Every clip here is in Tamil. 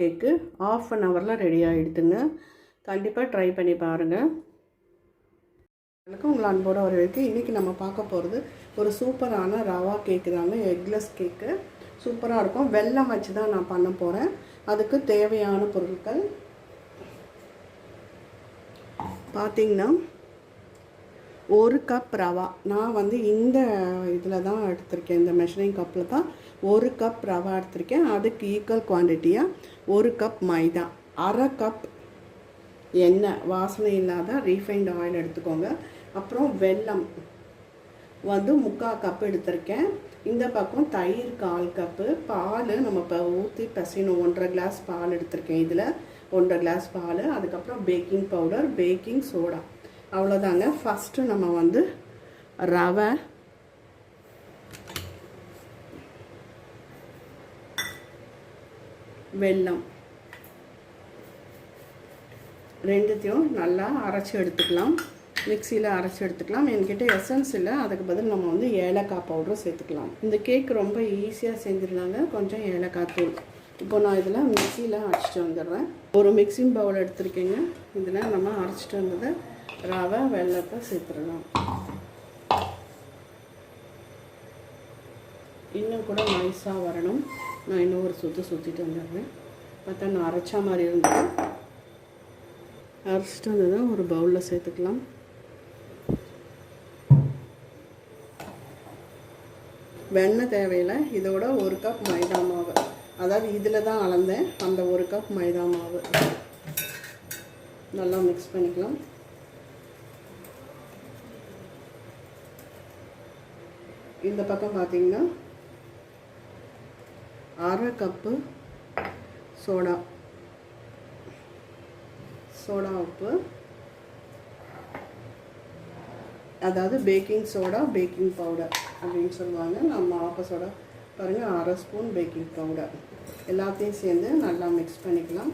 கேக்கு ஆஃப் அன் ஹவரில் ரெடி ஆகிடுதுங்க கண்டிப்பாக ட்ரை பண்ணி பாருங்கள் உங்களை அன்போட வரவேற்கு இன்றைக்கி நம்ம பார்க்க போகிறது ஒரு சூப்பரான ரவா கேக்கு தாங்க எக்லெஸ் கேக்கு சூப்பராக இருக்கும். வெல்லம் வச்சு தான் நான் பண்ண போகிறேன் அதுக்கு தேவையான பொருட்கள். பார்த்திங்கன்னா ஒரு கப் ரவா. நான் வந்து இந்த இதில் தான் எடுத்திருக்கேன். இந்த மெஷரிங் கப்பில் தான் ஒரு கப் ரவா எடுத்திருக்கேன். அதுக்கு ஈக்குவல் குவான்டிட்டியாக ஒரு கப் மைதா. அரை கப் எண்ணெய். வாசனை இல்லாத ரீஃபைண்ட் ஆயில் எடுத்துக்கோங்க. அப்புறம் வெல்லம். வந்து முக்கால் கப் எடுத்திருக்கேன். இந்த பக்கம் தயிர் கால் கப்பு பால் நம்ம இப்போ ஊற்றி பசியணும். ஒன்றரை கிளாஸ் பால் எடுத்திருக்கேன். இதில் ஒன்றரை கிளாஸ் பால். அதுக்கப்புறம் பேக்கிங் பவுடர் பேக்கிங் சோடா அவ்வளோதாங்க ஃபஸ்ட்டு நம்ம வந்து ரவை வெல்லம் ரெண்டுத்தையும் நல்லா அரைச்சி எடுத்துக்கலாம். மிக்சியில் அரைச்சி எடுத்துக்கலாம். என்கிட்ட எசன்ஸ் இல்லை. அதுக்கு பதில் நம்ம வந்து ஏலக்காய் பவுடரும் சேர்த்துக்கலாம். இந்த கேக் ரொம்ப ஈஸியாக செஞ்சிடலாங்க. கொஞ்சம் ஏலக்காய் தூள். இப்போ நான் இதில் மிக்சியில் அரைச்சிட்டு வந்துடுறேன். ஒரு மிக்சிங் பவுல் எடுத்துருக்கேங்க. இதில் நம்ம அரைச்சிட்டு வந்ததை ரவை வெள்ளத்தை சேர்த்துடலாம். இன்னும் கூட நைஸாக வரணும். நான் இன்னும் ஒரு சுற்று சுற்றிட்டு வந்துடுறேன். பார்த்தா நான் அரைச்சா மாதிரி இருந்தது. அரைச்சிட்டு வந்ததை ஒரு பவுலில் சேர்த்துக்கலாம். வெண்ணெய் தேவையில்லை. இதோட ஒரு கப் மைதா மாவு. அதாவது இதில் தான் அளந்தேன். அந்த ஒரு கப் மைதா மாவு. நல்லா மிக்ஸ் பண்ணிக்கலாம். இந்த பக்கம் பார்த்தீங்கன்னா அரை கப்பு சோடா. சோடா உப்பு. அதாவது பேக்கிங் சோடா பேக்கிங் பவுடர் அப்படின்னு சொல்லுவாங்க. நம்ம ஆப்ப சோடா பாருங்கள் அரை ஸ்பூன் பேக்கிங் பவுடர். எல்லாத்தையும் சேர்ந்து நல்லா மிக்ஸ் பண்ணிக்கலாம்.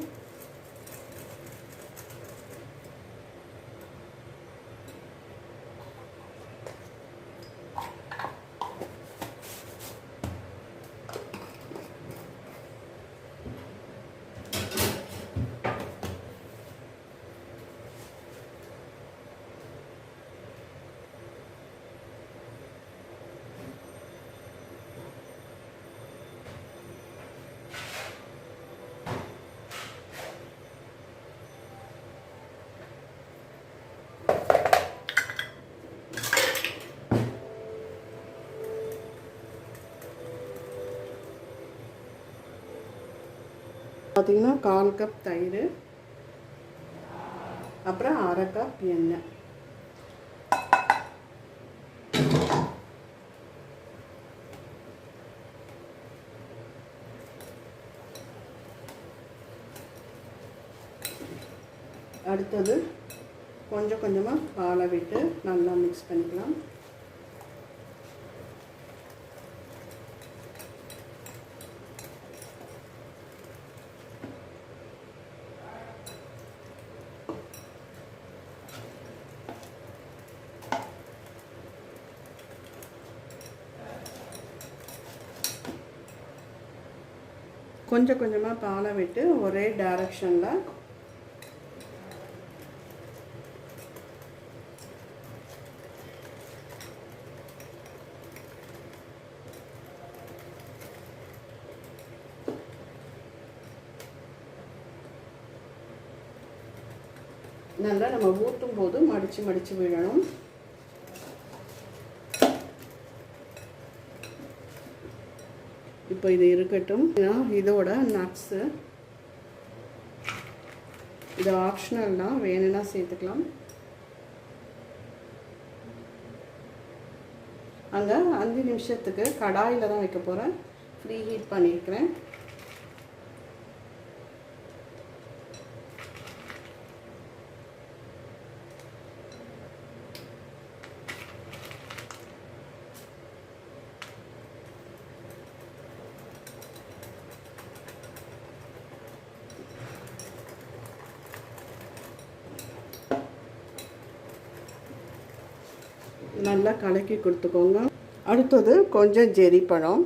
பார்த்திங்கன்னா கால் கப் தயிர் அப்புறம் அரை கப் எண்ணெய். அடுத்தது கொஞ்சம் கொஞ்சமாக பாலை விட்டு நல்லா மிக்ஸ் பண்ணிக்கலாம். கொஞ்சம் கொஞ்சமாக பாலை விட்டு ஒரே டைரக்ஷனில் நல்லா நம்ம ஊற்றும் போது மடித்து மடித்து விடணும் இப்போ இது இருக்கட்டும். இதோட நட்ஸு இது ஆப்ஷனல் தான். வேணும்னா சேர்த்துக்கலாம். அங்கே அஞ்சு நிமிஷத்துக்கு கடாயில் தான் வைக்க போகிறேன் ஃப்ரீ ஹீட் பண்ணியிருக்கிறேன். நல்லா கலக்கி கொடுத்துக்கோங்க. அடுத்தது கொஞ்சம் ஜெரி பழம்.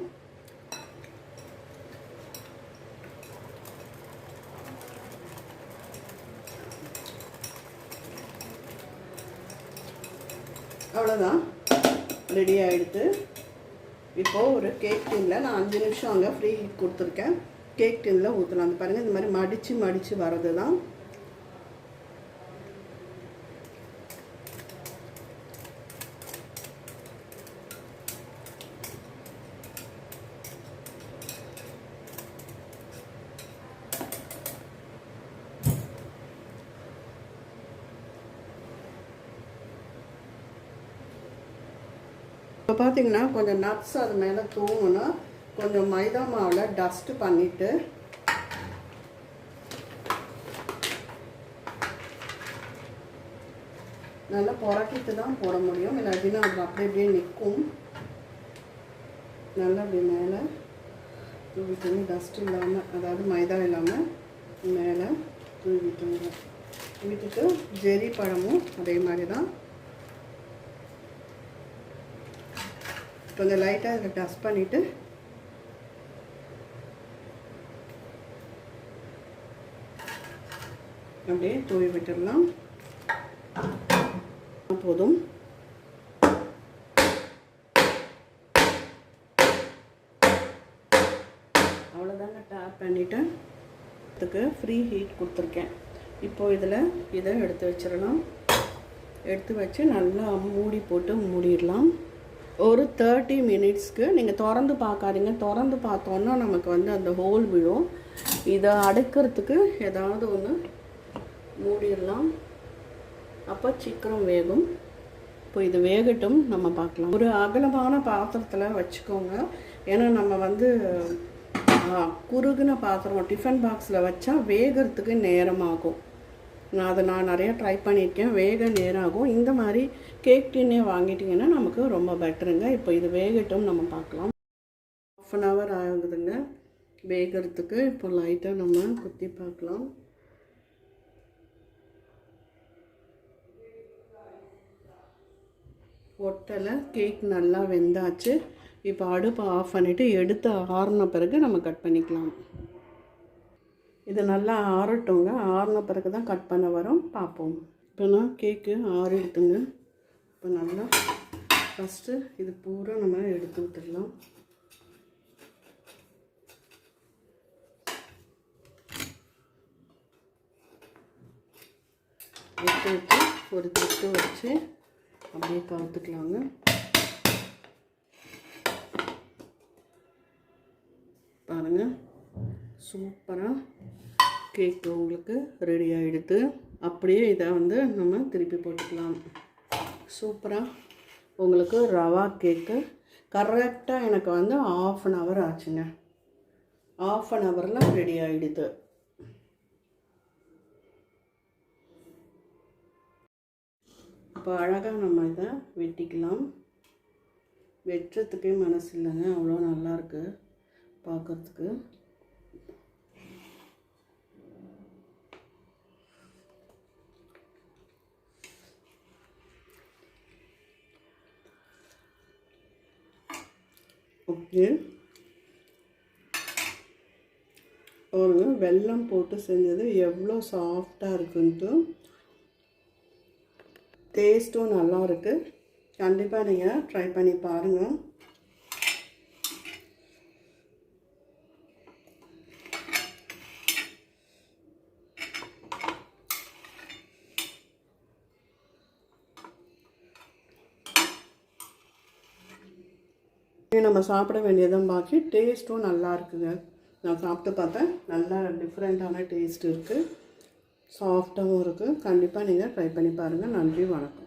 அவ்வளோதான் ரெடி ஆகிடுது இப்போது ஒரு கேக் டின்னில் நான் அஞ்சு நிமிஷம் அங்கே ஃப்ரீ கொடுத்துருக்கேன். கேக் டின்னில் ஊற்றலாம் அந்த பாருங்கள் இந்த மாதிரி மடித்து மடித்து வர்றது தான் இப்போ பார்த்தீங்கன்னா கொஞ்சம் நட்ஸ் அது மேலே தூங்கணும் கொஞ்சம் மைதா மாவில் டஸ்ட்டு பண்ணிவிட்டு நல்லா புறக்கிட்டு தான் போட முடியும். இல்லாட்டினா அது அப்படியே அப்படியே நிற்கும். நல்லா அப்படி மேலே தூக்கிட்டு டஸ்ட் இல்லாமல் அதாவது மைதா இல்லாமல் மேலே தூவிட்டுங்க. விட்டுட்டு ஜெரி பழமும் அதே மாதிரி தான் கொஞ்சம் லைட்டாக இதில் டஸ்ட் பண்ணிவிட்டு அப்படியே தூவி விட்டுடலாம். போதும். அவ்வளோதாங்க டேப் பண்ணிவிட்டு இதுக்கு ஃப்ரீ ஹீட் கொடுத்துருக்கேன். இப்போது இதில் இதை எடுத்து வச்சிடலாம். எடுத்து வச்சு நல்லா மூடி போட்டு மூடிடலாம். ஒரு தேர்ட்டி மினிட்ஸ்க்கு நீங்கள் திறந்து பார்க்காதீங்க. திறந்து பார்த்தோன்னா நமக்கு வந்து அந்த ஹோல் விழும். இதை அடுக்கிறதுக்கு ஏதாவது ஒன்று மூடிடலாம். அப்போ சீக்கிரம் வேகும். இப்போ இது வேகட்டும் நம்ம பார்க்கலாம். ஒரு அகலமான பாத்திரத்தில் வச்சுக்கோங்க. ஏன்னா நம்ம வந்து குறுகின குறுகுன பாத்திரம் டிஃபன் பாக்ஸில் வச்சா வேகிறதுக்கு நேரமாகும். நான் அதை நான் நிறையா ட்ரை பண்ணியிருக்கேன். வேக நேரம் ஆகும் இந்த மாதிரி கேக் டின்னே வாங்கிட்டிங்கன்னா நமக்கு ரொம்ப பெட்டருங்க இப்போ இது வேகட்டும் நம்ம பார்க்கலாம். ஆஃப் அன் ஹவர் ஆகுதுங்க. வேகிறதுக்கு இப்போ லைட்டாக நம்ம குத்தி பார்க்கலாம். ஒட்டலை கேக் நல்லா வெந்தாச்சு. இப்போ அடுப்பை ஆஃப் பண்ணிவிட்டு எடுத்து ஆறின பிறகு நம்ம கட் பண்ணிக்கலாம். இது நல்லா ஆறட்டுங்க. ஆறின பிறகு தான் கட் பண்ண வரும். பார்ப்போம். இப்போ நான் கேக்கு ஆறிடுத்துங்க இப்போ நல்லா ஃபஸ்ட்டு இது பூரா நம்ம எடுத்து விட்டுடலாம். எடுத்து வச்சு ஒரு திட்டு வச்சு அப்படியே கவுத்துக்கலாங்க. பாருங்கள் சூப்பராக கேக் உங்களுக்கு ரெடி ஆகிடுது அப்படியே இதை வந்து நம்ம திருப்பி போட்டுக்கலாம். சூப்பராக உங்களுக்கு ரவா கேக்கு கரெக்டாக எனக்கு வந்து ஆஃப் அன் ஹவர் ஆச்சுங்க. ஆஃப் அன் ஹவரில் ரெடி ஆகிடுது இப்போ அழகாக நம்ம இதை வெட்டிக்கலாம். வெட்டுறதுக்கே மனசு இல்லைங்க. அவ்வளோ நல்லாயிருக்கு பார்க்குறதுக்கு பார்க்கறதுக்கு. ஓகே. பாருங்க வெல்லம் போட்டு செஞ்சது எவ்வளோ சாஃப்டாக இருக்குன்ட்டு. டேஸ்ட்டும் நல்லா இருக்குது கண்டிப்பாக நீங்கள் ட்ரை பண்ணி பாருங்கள் இனி நம்ம சாப்பிட வேண்டியதும் பாக்கி. டேஸ்ட்டும் நல்லா இருக்குங்க. நான் சாப்பிட்டு பார்த்தேன். நல்லா டிஃப்ரெண்ட்டான டேஸ்ட் இருக்குது சாஃப்டாகவும் இருக்குது கண்டிப்பாக நீங்கள் ட்ரை பண்ணி பாருங்கள் நன்றி வணக்கம்.